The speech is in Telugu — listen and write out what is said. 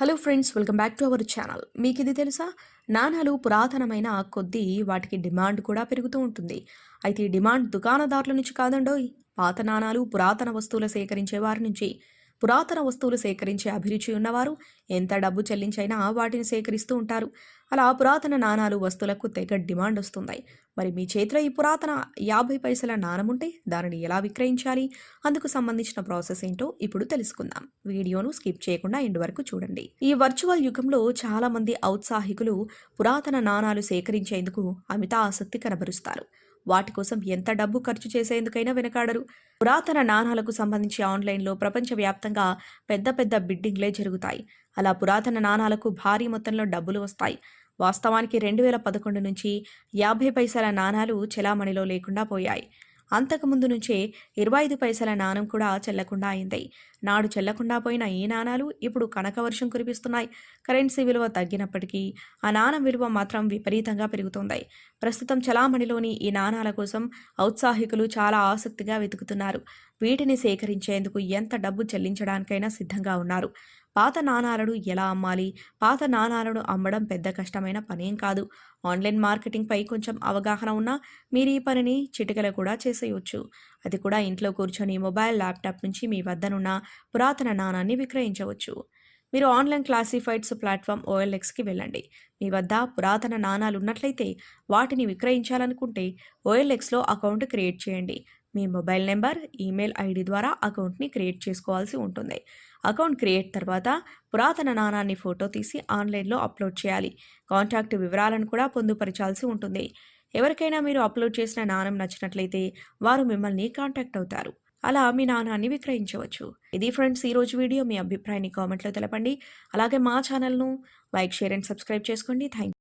Hello friends welcome back to our channel. మీకు ఇది తెలుసా? నాణాలు పురాతనమైన కొద్దీ వాటికి డిమాండ్ కూడా పెరుగుతూ ఉంటుంది. అయితే డిమాండ్ దుకాణదారుల నుంచి కాదండోయ్. పాత నాణాలు పురాతన వస్తువులు సేకరించే వారి నుంచి. పురాతన వస్తువులు సేకరించే అభిరుచి ఉన్నవారు ఎంత డబ్బు చెల్లించైనా వాటిని సేకరిస్తూ ఉంటారు. అలా పురాతన నాణాలు వస్తువులకు తెగ డిమాండ్ వస్తుంది మరి మీ చేతిలో ఈ పురాతన యాభై పైసల నాణముంటే దానిని ఎలా విక్రయించాలి? అందుకు సంబంధించిన ప్రాసెస్ ఏంటో ఇప్పుడు తెలుసుకుందాం. వీడియోను స్కిప్ చేయకుండా ఎండ్ వరకు చూడండి. ఈ వర్చువల్ యుగంలో చాలా మంది ఔత్సాహికులు పురాతన నాణాలు సేకరించేందుకు అమిత ఆసక్తి కనబరుస్తారు. వాటి కోసం ఎంత డబ్బు ఖర్చు చేసేందుకైనా వెనకాడరు. పురాతన నాణాలకు సంబంధించి ఆన్లైన్లో ప్రపంచవ్యాప్తంగా పెద్ద పెద్ద బిడ్డింగ్లే జరుగుతాయి. అలా పురాతన నాణాలకు భారీ మొత్తంలో డబ్బులు వస్తాయి. వాస్తవానికి రెండు వేల పదకొండు నుంచి యాభై పైసల నాణాలు చెలామణిలో లేకుండా పోయాయి. అంతకుముందు నుంచే ఇరవై ఐదు పైసల నాణం కూడా చెల్లకుండా అయింది. నాడు చెల్లకుండా పోయిన ఈ నాణాలు ఇప్పుడు కనకవర్షం కురిపిస్తున్నాయి. కరెన్సీ విలువ తగ్గినప్పటికీ ఆ నాణం విలువ మాత్రం విపరీతంగా పెరుగుతోంది. ప్రస్తుతం చలామణిలోని ఈ నాణాల కోసం ఔత్సాహికులు చాలా ఆసక్తిగా వెతుకుతున్నారు. వీటిని సేకరించేందుకు ఎంత డబ్బు చెల్లించడానికైనా సిద్ధంగా ఉన్నారు. పాత నాణాలను ఎలా అమ్మాలి? పాత నాణాలను అమ్మడం పెద్ద కష్టమైన పనేం కాదు. ఆన్లైన్ మార్కెటింగ్పై కొంచెం అవగాహన ఉన్నా మీరు ఈ పనిని చిటికలో కూడా చేసేయవచ్చు అది కూడా ఇంట్లో కూర్చొని మొబైల్ ల్యాప్టాప్ నుంచి మీ వద్దనున్న పురాతన నాణాన్ని విక్రయించవచ్చు. మీరు ఆన్లైన్ క్లాసిఫైడ్స్ ప్లాట్ఫామ్ ఓఎల్ఎక్స్కి వెళ్ళండి. మీ వద్ద పురాతన నాణాలు ఉన్నట్లయితే వాటిని విక్రయించాలనుకుంటే ఓఎల్ఎక్స్లో అకౌంట్ క్రియేట్ చేయండి. మీ మొబైల్ నెంబర్ ఈమెయిల్ ఐడి ద్వారా అకౌంట్ని క్రియేట్ చేసుకోవాల్సి ఉంటుంది. అకౌంట్ క్రియేట్ తర్వాత పురాతన నాణాన్ని ఫోటో తీసి ఆన్లైన్లో అప్లోడ్ చేయాలి. కాంటాక్ట్ వివరాలను కూడా పొందుపరచాల్సి ఉంటుంది. ఎవరికైనా మీరు అప్లోడ్ చేసిన నాణం నచ్చినట్లయితే వారు మిమ్మల్ని కాంటాక్ట్ అవుతారు. అలా మీ నాణాన్ని విక్రయించవచ్చు. ఇది ఫ్రెండ్స్ ఈరోజు వీడియో. మీ అభిప్రాయాన్ని కామెంట్లో తెలపండి. అలాగే మా ఛానల్ను లైక్ షేర్ అండ్ సబ్స్క్రైబ్ చేసుకోండి. థ్యాంక్